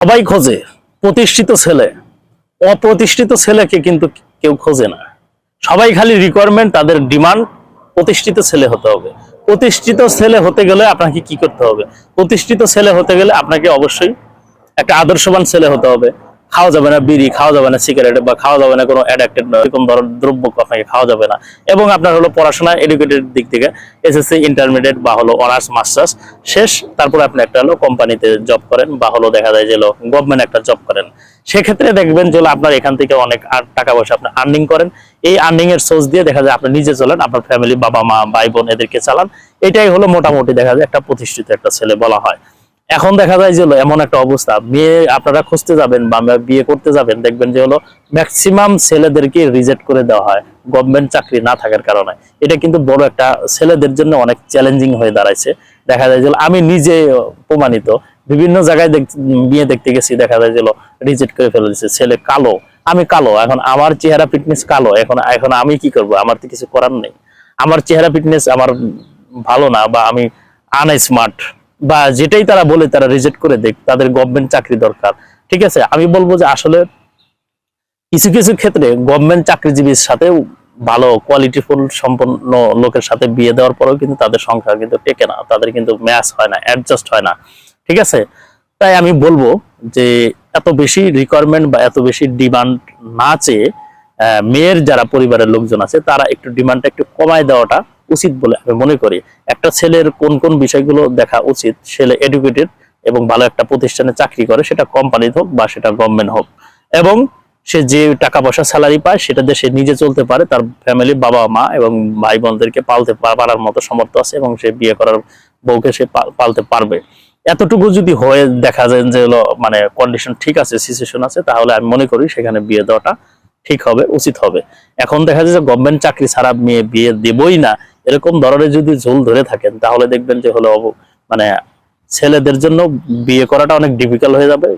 সবাই খোঁজে, প্রতিষ্ঠিত ছেলে। অপ্রতিষ্ঠিত ছেলেকে কিন্তু কেউ খোঁজে না। সবাই খালি রিকোয়ারমেন্ট তাদের ডিমান্ড প্রতিষ্ঠিত ছেলে হতে হবে। প্রতিষ্ঠিত ছেলে হতে গেলে আপনাকে কি করতে হবে? প্রতিষ্ঠিত ছেলে হতে গেলে আপনাকে অবশ্যই একটা আদর্শবান ছেলে হতে হবে। খাওয়া যাবে না, বিড়ি খাওয়া যাবে না সিগারেট বা খাওয়া যাবে না, কোনো অ্যাডাক্টেড এরকম ধরনের দ্রব্য আপনাকে খাওয়া যাবে না। এবং আপনার হলো পড়াশোনা এডুকেটেড দিক থেকে এসএসসি ইন্টারমিডিয়েট বা হলো অনার্স মাস্টার্স শেষ, তারপরে আপনি একটা হলো কোম্পানিতে জব করেন বা হলো দেখা যায় যে হলো গভর্নমেন্ট একটা জব করেন। সেক্ষেত্রে দেখবেন যে হলো আপনার এখান থেকে অনেক টাকা পয়সা আপনি আর্নিং করেন। এই আর্নিং এর সোর্স দিয়ে দেখা যায় আপনি নিজে চলেন, আপনার ফ্যামিলি বাবা মা ভাই বোন এদেরকে চালান। এটাই হলো মোটামুটি দেখা যায় একটা প্রতিষ্ঠিত একটা ছেলে বলা হয়। এখন দেখা যায় যে হলো এমন একটা অবস্থা। মেয়ে আপনারা খুঁজতে যাবেন বা বিয়ে করতে যাবেন, দেখবেন যে হলো ম্যাক্সিমাম ছেলেদেরকে রিজেক্ট করে দেওয়া হয় গভর্নমেন্ট চাকরি না থাকার কারণে। এটা কিন্তু বড় একটা ছেলেদের জন্য অনেক চ্যালেঞ্জিং হয়ে দাঁড়াইছে। দেখা যায় যে আমি নিজে প্রমাণিত, বিভিন্ন জায়গায় দেখ- বিয়ে দেখতে গেছি, দেখা যায় যে রিজেক্ট করে ফেলে দিচ্ছে ছেলে কালো, আমি কালো, এখন আমার চেহারা ফিটনেস কালো, এখন এখন আমি কি করব? আমার তো কিছু করার নেই। আমার চেহারা ফিটনেস আমার ভালো না বা আমি আনস্মার্ট বা যেটাই তারা বলে তারা রিজেক্ট করে দেখ, তাদের গভর্নমেন্ট চাকরি দরকার। ঠিক আছে? আমি বলব যে আসলে কিছু কিছু ক্ষেত্রে গভর্নমেন্ট চাকরিজীবীর সাথে ভালো কোয়ালিটিফুল সম্পন্ন লোকের সাথে বিয়ে দেওয়ার পরেও কিন্তু তাদের সংখ্যা কিন্তু টেকে না। তাদের কিন্তু ম্যাচ হয় না অ্যাডজাস্ট হয় না। ঠিক আছে? তাই আমি বলব যে এত বেশি রিকোয়ারমেন্ট বা এত বেশি ডিমান্ড না চেয়ে মেয়ের যারা পরিবারের লোকজন আছে, তারা একটু ডিমান্ডটা একটু কমায় দেওয়াটা উচিত বলে আমি মনে করি। একটা ছেলের কোন কোন বিষয়গুলো দেখা উচিত, ছেলে এডুকেটেড এবং ভালো একটা প্রতিষ্ঠানে চাকরি করে, সেটা কোম্পানি হোক বা সেটা গভর্নমেন্ট হোক। এবং সে যে টাকা পয়সা স্যালারি পায়, সেটা দিয়ে সে নিজে চলতে পারে, তার ফ্যামিলি বাবা মা এবং ভাই বোনদেরকে পালতে পারার মতো সামর্থ্য আছে এবং সে বিয়ে করার বউকে সে পালতে পারবে। এতটুকু যদি হয়ে দেখা যায় যে হলো মানে কন্ডিশন ঠিক আছে সিচুয়েশন আছে, তাহলে আমি মনে করি সেখানে বিয়ে দেওয়াটা ঠিক হবে, উচিত হবে। এখন দেখা যায় যে গভর্নমেন্ট চাকরি ছাড়া মেয়ে বিয়ে দেবই না। এরকম ধরনের যদি ঝোল ধরে থাকেন, তাহলে দেখবেন যে হলো মানে ছেলেদের জন্য বিয়ে করাটা অনেক ডিফিকাল্ট হয়ে যাবে।